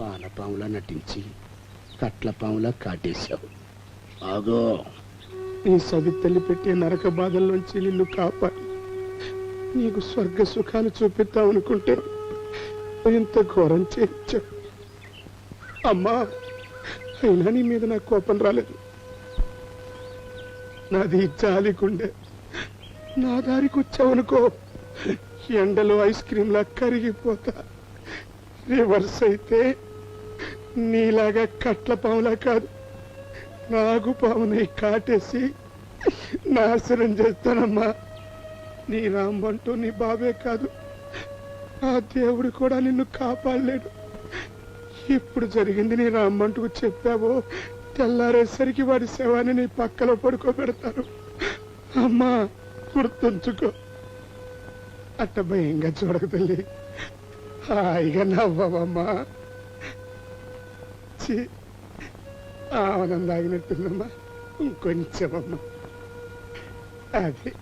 వానపాములా నటించి కట్లపాములా కాటేశావు. ఆగో. నీ సవితల్లి పెట్టే నరక బాధల్లోంచి నిన్ను కాపాడి. నీకు స్వర్గ సుఖాలు చూపిద్దామనుకుంటే ఎంత ఘోరం చేయించావు. అమ్మా అయినా నీ మీద నాకు కోపం రాలేదు. నాది జాలి గుండె. నా దారికి వచ్చావనుకో ఎండలో ఐస్ క్రీమ్లా కరిగిపోతా. రివర్స్ అయితే నీలాగా కట్ల పాములా కాదు. నాగు పాముని కాటేసి నాశనం చేస్తానమ్మా. నీ రామ్మంటూ నీ బాబే కాదు. ఆ దేవుడు కూడా నిన్ను కాపాడలేడు. ఇప్పుడు జరిగింది నీ రామ్మంటుకు చెప్పావో తెల్లారేసరికి వాడి శవాన్ని నీ పక్కలో పడుకోబెడతారు. అమ్మా గుర్తుంచుకో. అట్ట భయంగా చూడక తల్లి. హాయిగా నవ్వవమ్మా. ఛీ, ఆనందం తాగినట్టుందమ్మా. ఇంకొంచెమమ్మా. అది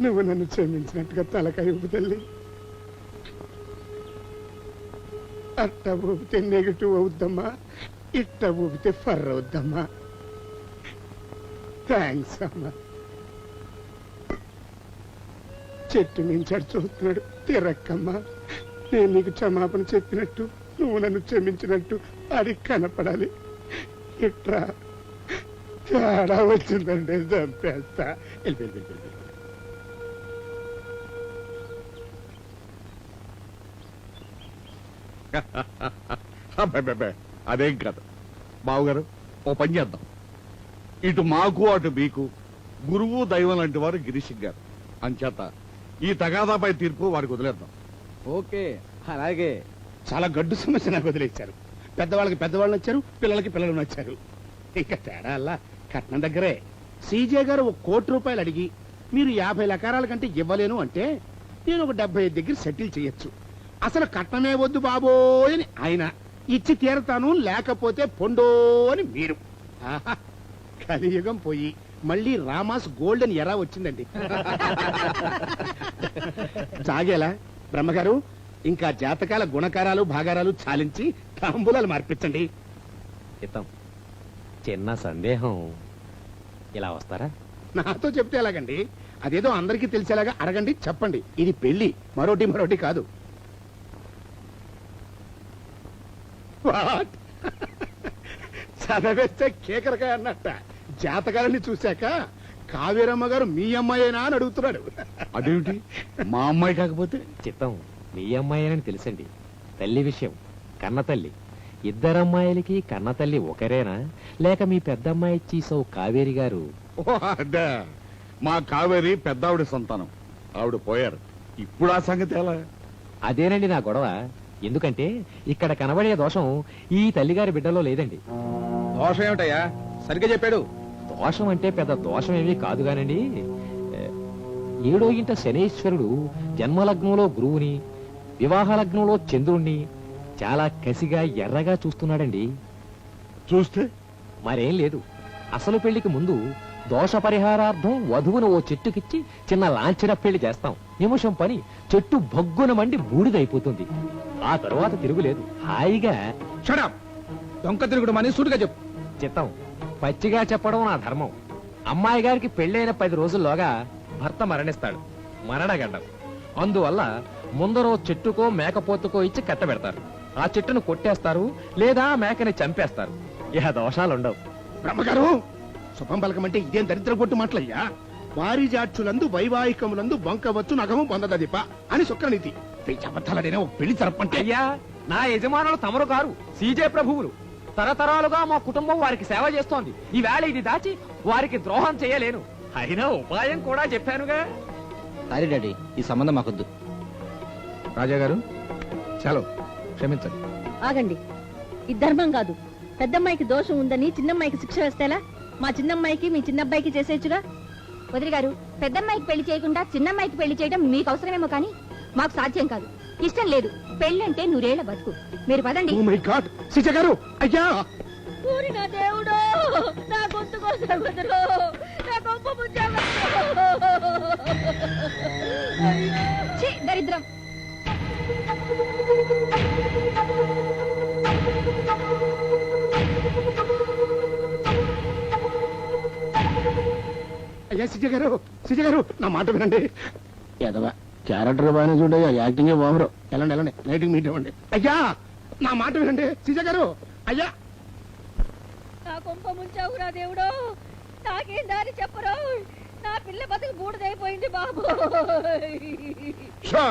నువ్వు నన్ను క్షమించినట్టుగా తలకాయ ఊపు తల్లి. అట్ట ఊపితే నెగిటివ్ అవుద్దమ్మా. ఇట్ట ఊపితే ఫర్ అవుద్దమ్మా. థ్యాంక్స్ అమ్మా. చెట్టు నుంచి చూస్తున్నాడు తిరక్కమ్మా. నేను నీకు క్షమాపణ చెప్పినట్టు నువ్వు నన్ను క్షమించినట్టు అది కనపడాలి. ఇట్రా. తేడా వచ్చిందంటే చంపేస్తా. అదేం కాదు బావగారు ఓ పని చేద్దాం. ఇటు మాకు అటు మీకు గురువు దైవం లాంటి వారు గిరీష్ గారు. అంచేత ఈ తగాదాపై తీర్పు వారికి వదిలేద్దాం. ఓకే అలాగే. చాలా గడ్డు సమస్య నాకు వదిలేశారు. పెద్దవాళ్ళకి పెద్దవాళ్ళు నచ్చారు పిల్లలకి పిల్లలు నచ్చారు. ఇంకా తేడా అలా కట్నం దగ్గరే. సీజే గారు ఒక కోటి రూపాయలు అడిగి మీరు యాభై లకారాల కంటే ఇవ్వలేను అంటే నేను ఒక డెబ్బై ఐదు దగ్గర సెటిల్ చేయొచ్చు. అసలు కట్నమే వద్దు బాబోయ్ అని ఆయన ఇచ్చి తీరతాను లేకపోతే పొండో అని మీరు. కలియుగం పోయి మళ్ళీ రామాస్ గోల్డెన్ ఎరా వచ్చిందండి. సాగేలా బ్రహ్మగారు ఇంకా జాతకాల గుణకారాలు భాగారాలు చాలించి తాంబూలాలు మార్పించండి. ఇతం చిన్న సందేహం. ఇలా వస్తారా? నాతో చెప్తే ఎలాగండి? అదేదో అందరికీ తెలిసేలాగా అడగండి చెప్పండి. ఇది పెళ్ళి మరోటి మరోటి కాదు? చదవేస్తే కేకరకాయ అన్నట్ట. జాతకాలని చూశాక కావేరమ్మ గారు మీ అమ్మాయేనా అని అడుగుతున్నాడు. అదేమిటి? మా అమ్మాయి కాకపోతే? చిత్తం మీ అమ్మాయినని తెలుసండి. తల్లి విషయం. కన్న తల్లి ఇద్దరమ్మాయిలకి కన్న తల్లి ఒకరేనా? లేక మీ పెద్దమ్మాయి చీసవు కావేరి గారు? ఓ అదే మా కావేరి పెద్దావిడ సంతానం. ఆవిడ పోయారు. ఇప్పుడు ఆ సంగతి ఎలా? అదేనండి నా గొడవ. ఎందుకంటే ఇక్కడ కనబడే దోషం ఈ తల్లిగారి బిడ్డలో లేదండి. దోషం ఏమిటయ్యా? సరిగ్గా చెప్పాడు. దోషం అంటే పెద్ద దోషం ఏమీ కాదు గానండి ఏ, ఏడో ఇంట శనేశ్వరుడు జన్మలగ్నంలో గురువుని వివాహ లగ్నంలో చంద్రుణ్ణి చాలా కసిగా ఎర్రగా చూస్తున్నాడండి. చూస్తే? మరేం లేదు. అసలు పెళ్ళికి ముందు దోష పరిహారార్థం వధువును ఓ చెట్టుకిచ్చి చిన్న లాంఛన పెళ్ళి చేస్తాం. నిమిషం పని చెట్టు భగ్గున మండి బూడిదైపోతుంది. ఆ తరువాత తిరుగులేదు. హాయిగా. షడప్ దొంక తిరుగుడు మని సూటిగా చెప్పు. చిత్తం. పచ్చిగా చెప్పడం నా ధర్మం. అమ్మాయి గారికి పెళ్ళైన పది రోజుల్లోగా భర్త మరణిస్తాడు. మరణగండం. అందువల్ల ముందరో చెట్టుకో మేకపోతుకో ఇచ్చి కట్టబెడతారు. ఆ చెట్టును కొట్టేస్తారు లేదా ఆ మేకని చంపేస్తారు. ఇహ దోషాలుండవు. బ్రహ్మగారు శుభం పలకమంటే ఇదేం దరిద్ర కొట్టు మాటలయ్యా? వారిజాక్షులందు వైవాహికములందు బంకవచ్చు నగము పొందదదిప అని శుక్రనీతి. అబద్ధాలనే ఒక పెళ్ళి జరపంటే అయ్యా నా యజమానులు తమరు కారు సీజే ప్రభువులు. తరతరాలుగా మా కుటుంబం వారికి సేవ చేస్తోంది. ఈవేళ ఇది దాచి వారికి ద్రోహం చేయలేను. అయినా ఉపాయం కూడా చెప్పానుగా. సారీ డాడీ ఈ సంబంధం మాకొద్దు. రాజా గారు చలో. క్షమించండి. ఆగండి. ఇది ధర్మం కాదు. పెద్దమ్మాయికి దోషం ఉందని చిన్నమ్మాయికి శిక్ష వేస్తేలా మా చిన్నమ్మాయికి మీ చిన్నబ్బాయికి చేసేచ్చుగా వదిలి గారు పెద్దమ్మాయికి పెళ్ళి చేయకుండా చిన్నమ్మాయికి పెళ్ళి చేయడం మీకు అవసరమేమో కానీ మాకు సాధ్యం కాదు. ఇష్టం లేదు. పెళ్ళంటే నూరేళ్ళ బతుకు. మీరు పదండి. ఓ మై గాడ్ సిజ గారు అయ్యా! ఊరి నా దేవుడు నా గొంతు కోసం వదరు. నా గొప్ప ఛీ, దరిద్రం. అయ్యా సిజ గారు సిజ గారు నా మాట వినండి. ఎదవా క్యారెక్టర్ బాగానే చూడయ్యా యాక్టింగే బాగురు వెళ్ళండి వెళ్ళండి నైట్కి మీట్ ఇవ్వండి అయ్యా నా మాట వినండి సిజ గారు అయ్యా. నా కొంప ముంచావురా దేవుడు నాకేం దారి చెప్పరు నా పిల్ల బతుకు బూడిదైపోయింది బాబు. షా!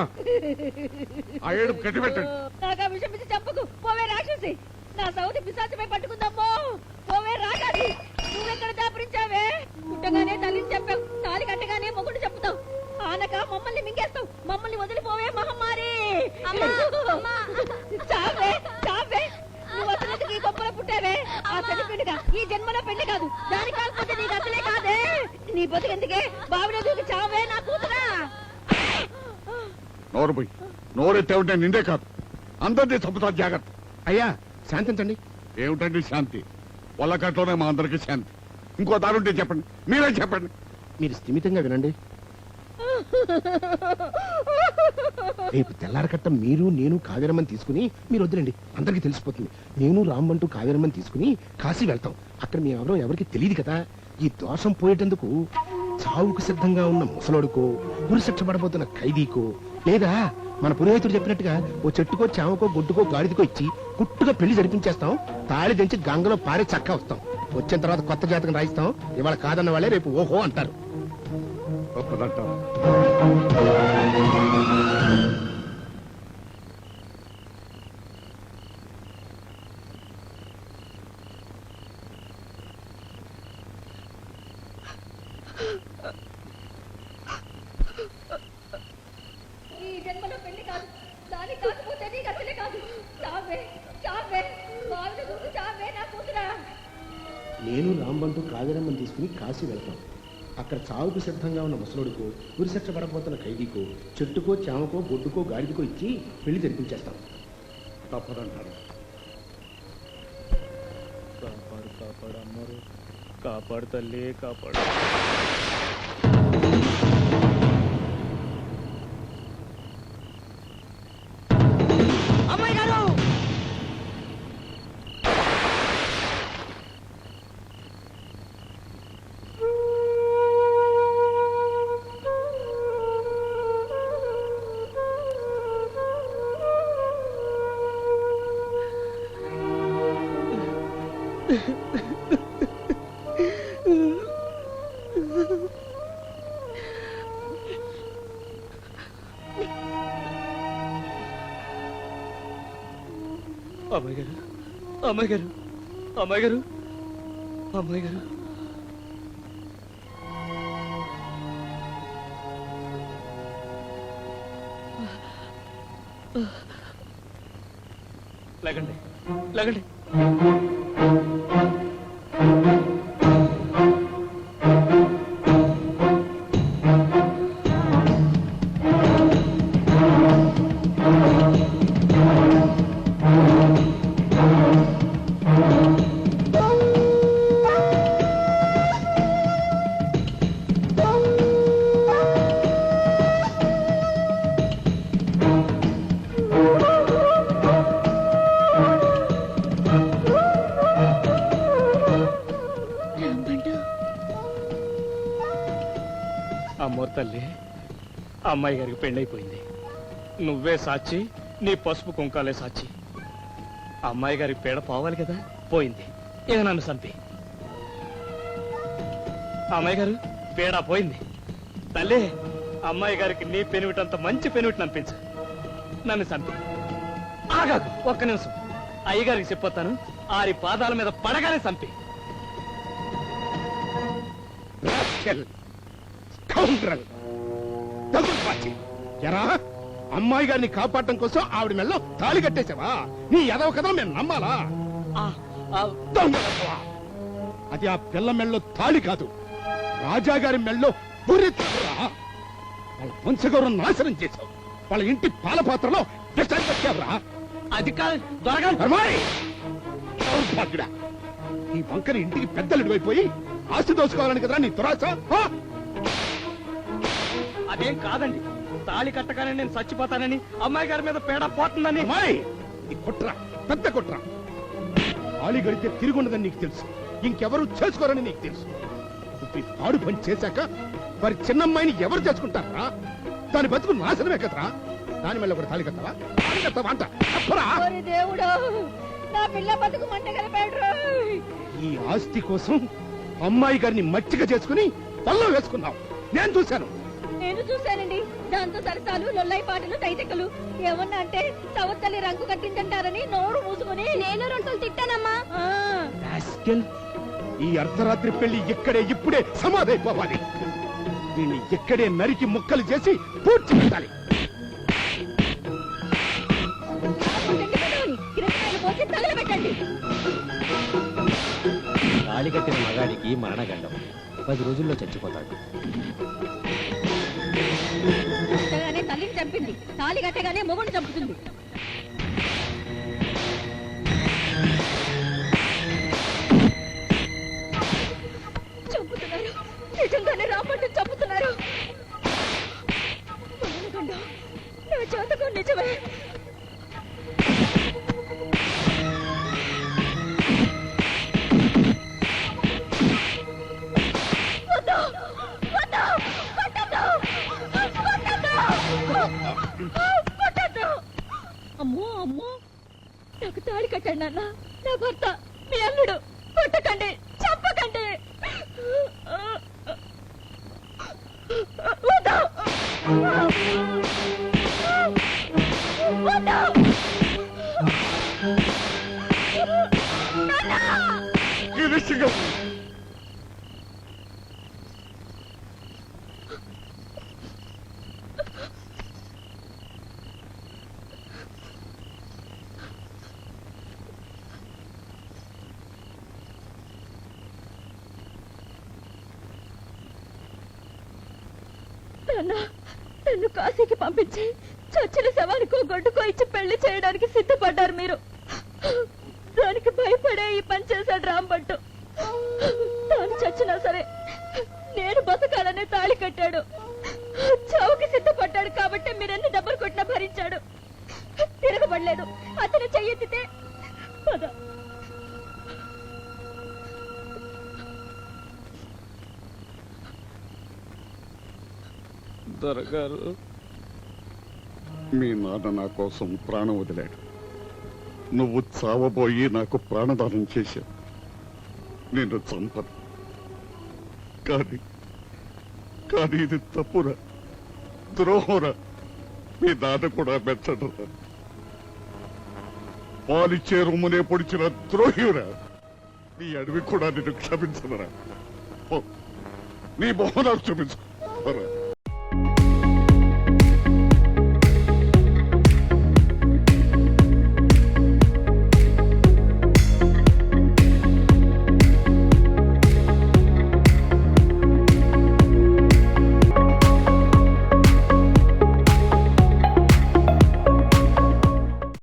ఆ ఏడుపు కట్టిపెట్టండి నాకు ఆ విషయం ఇచ్చి చెప్పకు. పోవే రాక్షసి. నా సౌతి పిశాచమే పట్టుకుందమ్మో పోవే రాగాది నువ్వెక్కడ దాపరించావే? పుట్టగానే తల్లిని చెప్పావు. తాలి కట్టగానే మొగుడు చెప్పుతావు ఆనక మమ్మల్ని మింగేస్తావు మమ్మల్ని వదిలిపోవే మహమ్మారి చావే చావే నువ్వు అసలు ఎందుకు ఈ గొప్పలో పుట్టావే ఆ తల్లి పెళ్ళిగా ఈ జన్మలో పెళ్ళి కాదు దాని కాకపోతే నీకు అసలే కాదే నీ బతుకెందుకే బావిలో దూకి చావే నా కూతురా నోరు పోయి నోరెత్తే నిండే కాదు. అందరినీ చంపుతా జాగ్రత్త. అయ్యా శాంతించండి ఏమిటండి శాంతి? వల్లకట్లోనే మా అందరికీ శాంతి. ఇంకో దారి ఉంటే చెప్పండి. మీరే చెప్పండి. మీరు స్థిమితంగా వినండి. రేపు తెల్లారకట్ట మీరు నేను కావేరమ్మని తీసుకుని మీరు వద్దులండి. అందరికీ తెలిసిపోతుంది. నేను రామ్మంటూ కావేరమ్మని తీసుకుని కాశీ వెళ్తాం. అక్కడ మేము ఎవరో ఎవరికి తెలియదు కదా. ఈ దోషం పోయేటందుకు చావుకు సిద్ధంగా ఉన్న ముసలోడుకో ఉరిశిక్ష పడబోతున్న ఖైదీకో లేదా మన పురోహితుడు చెప్పినట్టుగా ఓ చెట్టుకో చామకో గుడ్డుకో గాడిదకో ఇచ్చి కుట్టుగా పెళ్ళి జరిపించేస్తాం. తాళి దించి గంగలో పారే చక్క వస్తాం. వచ్చిన తర్వాత కొత్త జాతకం రాయిస్తాం. ఇవాళ కాదన్న వాళ్ళే రేపు ఓహో అంటారు. పెళ్ళి కాదు. దాని కాకపోతే నీకు అసలే కాదు. చావే చావే. బావిలో దూకి చావే నా కూతురా. నేను రాంబంటూ కావేరమ్మని తీసుకుని కాశీ వెళ్తాం. అక్కడ చావుకు సిద్ధంగా ఉన్న ముసలుడికో ఉరిశిక్ష పడబోతున్న ఖైదీకో చెట్టుకో చామకో గొడ్డుకో గాడిదకో ఇచ్చి పెళ్ళి జరిపించేస్తాం. తప్పదంటారు. కాపాడు కాపాడు అమ్మరు కాపాడు తల్లి కాపాడు. అమ్మాయి గారు. అమ్మాయి గారు. అమ్మాయి గారు. అమ్మాయి గారు. లేకండి. లేకండి. తల్లి అమ్మాయి గారికి పెళ్ళైపోయింది. నువ్వే సాక్షి నీ పసుపు కుంకాలే సాక్షి. అమ్మాయి గారికి పేడ పోవాలి కదా? పోయింది. ఇక నన్ను చంపి. అమ్మాయి గారు పేడ పోయింది. తల్లి అమ్మాయి గారికి నీ పెనువిటంత మంచి పెనువిటి అనిపించు. నన్ను చంపి. ఆగాదు ఒక్క నిమిషం. అయ్యగారికి చెప్పొస్తాను ఆరి పాదాల మీద పడగానే చంపి. రాస్కెల్, ఎరా అమ్మాయి గారిని కాపాడటం కోసం ఆవిడ మెల్లో తాళి కట్టేశావా? నీ ఎదవ కథ మేము నమ్మాలా. అది ఆ పిల్ల మెల్లో తాళి కాదు. రాజా గారి మెల్లో పురిత్రా వాళ్ళ వంశగౌరవం నాశనం చేశావు. వాళ్ళ ఇంటి పాల పాత్రలో పెట్టావురా అది కాదు దొరగాలి ధర్మాయి! దౌర్భాగ్యుడా. ఈ వంకర ఇంటికి పెద్దలు అయిపోయి ఆస్తి దోచుకోవాలని కదరా నీ దురాశ? ఆ? అదేం కాదండి. తాళి కట్టగానే నేను చచ్చిపోతానని అమ్మాయి గారి మీద పేడ పోతుందని. ఈ కుట్ర పెద్ద కుట్ర. తాళి గడితే తిరుగుండదని నీకు తెలుసు. ఇంకెవరు చేసుకోరని నీకు తెలుసు. ఇప్పుడు ఈ పాడు పని చేశాక వారి చిన్నమ్మాయిని ఎవరు చేసుకుంటారా? దాని బతుకు నాశనమే కదరా? దాని మళ్ళీ ఒకటి తాళి కట్టవా? తాళి కట్టవా అంట. చెప్పరా? ఓరి దేవుడు నా పిల్ల బతుకు మంట కలిపాడు ఈ ఆస్తి కోసం అమ్మాయి గారిని మచ్చిక చేసుకుని పల్ల వేసుకున్నావు. నేను చూశాను. నేను చూశానండి. దాంతో సరసాలు లొల్లై పాటలు తైతెక్కలు ఏమన్నా అంటే సవత్తల్లి రంగు కట్టించంటారని నోరు మూసుకుని. నేను రెండు తిట్టానమ్మా. ఈ అర్ధరాత్రి పెళ్ళి ఇక్కడే ఇప్పుడే సమాధైపోవాలి. దీన్ని ఇక్కడే నరికి ముక్కలు చేసి పూర్తి పెట్టాలి. తగలబెట్టండి తాళి కట్టిన మగాడికి మరణగండం. పది రోజుల్లో చచ్చిపోతాడు. చంపింది. తాలి కట్టగానే మొగుడు చంపుతుంది. చంపుతున్నారు. నిజంగానే రాబట్టు చంపుతున్నారు. మరణగండం. నా జాతకం నిజమే. నాకు తాడి కట్టండి అన్న నా భర్త మీ అల్లుడు కొట్టకండి చంపకండి వద్దు! వద్దు! నాన్న! గిరీష్ గారు నాన్న నన్ను కాశీకి పంపించి చచ్చిన శవానికో గొడ్డుకో ఇచ్చి పెళ్ళి చేయడానికి సిద్ధపడ్డారు మీరు. దానికి భయపడే ఈ పని చేశాడు రాంబట్టు తాను చచ్చినా సరే నేను బతకాలనే తాళి కట్టాడు. చావుకి సిద్ధపడ్డాడు కాబట్టి మీరెన్ని డబ్బులు కొట్టినా భరించాడు. తిరగబడలేదు. అతను చెయ్యెత్తితే పద. దొరగారు మీ నాన్న నా కోసం ప్రాణం వదిలాడు. నువ్వు చావబోయి నాకు ప్రాణదానం చేశావు. నేను చంపను. కానీ కానీ ఇది తప్పురా ద్రోహరా. మీ నాన్న కూడా మెచ్చడరా పాలిచ్చే రొమ్మునే పొడిచిన ద్రోహిరా నీ అడవి కూడా నిన్ను క్షమించనరా. నీ బహుమనాలు క్షమించరా